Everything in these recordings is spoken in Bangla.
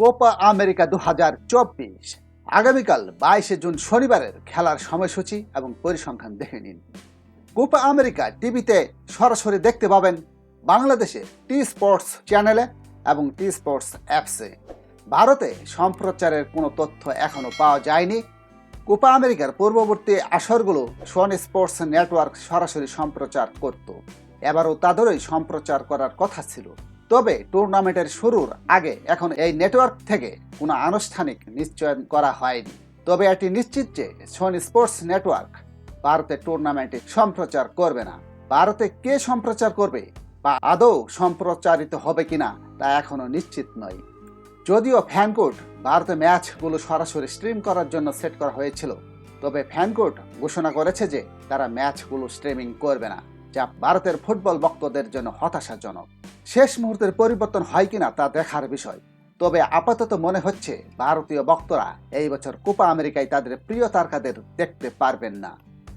কোপা আমেরিকা দু হাজার চব্বিশ। আগামীকাল বাইশে জুন শনিবারের খেলার সময়সূচি এবং পরিসংখ্যান দেখে নিন। কোপা আমেরিকা টিভিতে সরাসরি দেখতে পাবেন বাংলাদেশে টি স্পোর্টস চ্যানেলে এবং টি স্পোর্টস অ্যাপসে। ভারতে সম্প্রচারের কোনো তথ্য এখনও পাওয়া যায়নি। কোপা আমেরিকার পূর্ববর্তী আসরগুলো সোয়ান স্পোর্টস নেটওয়ার্ক সরাসরি সম্প্রচার করত। এবারও তাদেরই সম্প্রচার করার কথা ছিল। তবে টুর্নামেন্টের শুরুর আগে এখন এই নেটওয়ার্ক থেকে কোনো আনুষ্ঠানিক নিশ্চয়ন করা হয়নি। তবে এটি নিশ্চিত যে সোন স্পোর্টস নেটওয়ার্ক ভারতে টুর্নামেন্টে সম্প্রচার করবে না। ভারতে কে সম্প্রচার করবে বা আদৌ সম্প্রচারিত হবে কিনা তা এখনও নিশ্চিত নয়। যদিও ফ্যানকোট ভারতে ম্যাচগুলো সরাসরি স্ট্রিম করার জন্য সেট করা হয়েছিল, তবে ফ্যানকোট ঘোষণা করেছে যে তারা ম্যাচগুলো স্ট্রিমিং করবে না, যা ভারতের ফুটবল ভক্তদের জন্য হতাশাজনক। শেষ মুহূর্তের পরিবর্তন হয় কিনা তা দেখার বিষয়। তবে আপাতত মনে হচ্ছে ভারতীয় ভক্তরা এই বছর কোপা আমেরিকায় তাদের প্রিয় তারকাদের দেখতে পারবেন না।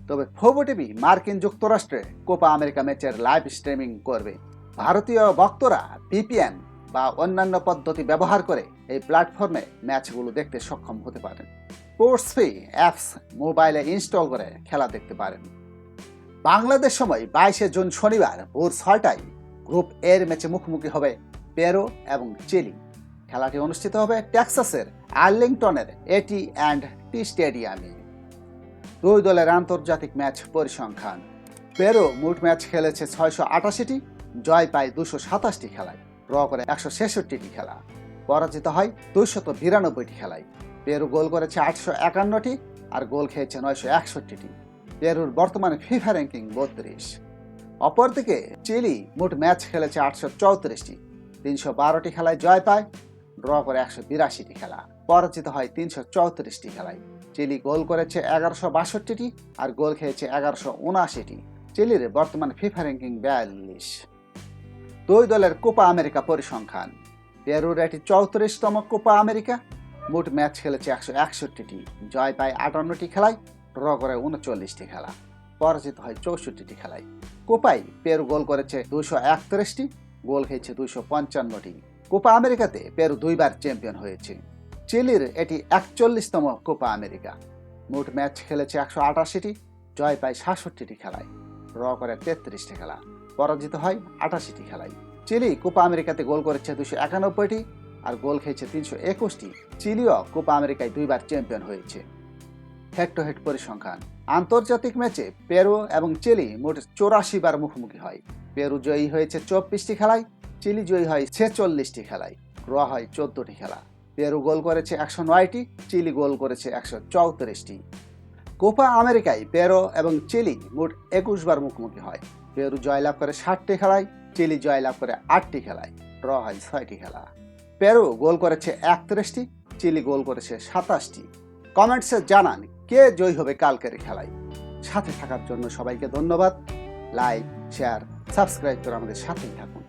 তবে ফোবো টিভি মার্কিন যুক্তরাষ্ট্রে কোপা আমেরিকা ম্যাচের লাইভ স্ট্রিমিং করবে। ভারতীয় ভক্তরা ভিপিএন বা অন্যান্য পদ্ধতি ব্যবহার করে এই প্ল্যাটফর্মে ম্যাচগুলো দেখতে সক্ষম হতে পারেন। স্পোর্টস ফি অ্যাপস মোবাইলে ইনস্টল করে খেলা দেখতে পারেন। বাংলাদেশ সময় বাইশে জুন শনিবার ভোর ছয়টায় গ্রুপ এর ম্যাচে মুখোমুখি হবে পেরো এবং চিলি। খেলাটি অনুষ্ঠিত হবে টেক্সাসের আর্লিংটনের এটি অ্যান্ড টি স্টেডিয়ামে। দুই দলের আন্তর্জাতিক ম্যাচ পরিসংখ্যান। পেরো মোট ম্যাচ খেলেছে ছয়শো আটাশিটি, জয় পায় দুশো সাতাশটি খেলায়, ড্র করে একশো ছেষট্টিটি খেলা। পরাজিত হয় দুইশত বিরানব্বইটি খেলায়। পেরু গোল করেছে আটশো একান্নটি আর গোল খেয়েছে নয়শো একষট্টিটি। পেরুর বর্তমানে ফিফা র্যাঙ্কিং বত্রিশ। অপরদিকে চিলি মোট ম্যাচ খেলেছে আটশো চৌত্রিশটি। তিনশো বারোটি খেলায় জয় পায়, ড্র করে একশো বিরাশিটি খেলা। পরাজিত হয় তিনশো চৌত্রিশটি খেলায়। চিলি গোল করেছে এগারোশো বাষট্টিটি আর গোল খেয়েছে এগারোশো উনআশিটি। চিলির বর্তমান ফিফা র্যাঙ্কিং বিয়াল্লিশ। দুই দলের কোপা আমেরিকা পরিসংখ্যান। পেরুর এটি চৌত্রিশতম কোপা আমেরিকা। মোট ম্যাচ খেলেছে একশো একষট্টিটি। জয় পায় আটান্নটি খেলায়, ড্র করে উনচল্লিশটি খেলা। পরাজিত হয় চৌষট্টিটি খেলায়। কোপাই পেরু গোল করেছে দুশো একত্রিশটি, গোল খেয়েছে দুশো পঞ্চান্নটি। কোপা আমেরিকাতে পেরু দুইবার চ্যাম্পিয়ন হয়েছে। চিলির এটি একচল্লিশতম কোপা আমেরিকা। মোট ম্যাচ খেলেছে একশো আটাশিটি, জয় পায় সাতষট্টিটি খেলায়। ড্র করে তেত্রিশটি খেলা, পরাজিত হয় আটাশিটি খেলায়। চিলি কোপা আমেরিকাতে গোল করেছে দুশো একানব্বইটি আর গোল খেয়েছে তিনশো একুশটি। চিলিও কোপা আমেরিকায় দুইবার চ্যাম্পিয়ন হয়েছে। হেড টু হেড পরিসংখ্যান আন্তর্জাতিক ম্যাচে পেরু এবং চিলি মোট চৌরাশি বার মুখোমুখি হয়। পেরু জয়ী হয়েছে চব্বিশটি খেলায়, চিলি জয়ী হয় ছেচল্লিশটি খেলায় ড্র হয় চোদ্দটি খেলা। পেরু গোল করেছে একশো নয়টি, চিলি গোল করেছে একশো চৌত্রিশটি। কোপা আমেরিকায় পেরো এবং চিলি মোট একুশ বার মুখোমুখি হয়। পেরু জয়লাভ করে ষাটটি খেলায়, চিলি জয়লাভ করে আটটি খেলায় ড্র হয় ছয়টি খেলা। পেরু গোল করেছে একত্রিশটি, চিলি গোল করেছে সাতাশটি। কমেন্টসে জানান কে জয়ী হবে কালকের খেলায়? সাথে থাকার জন্য সবাইকে ধন্যবাদ। লাইক শেয়ার সাবস্ক্রাইব করে আমাদের সাথেই থাকুন।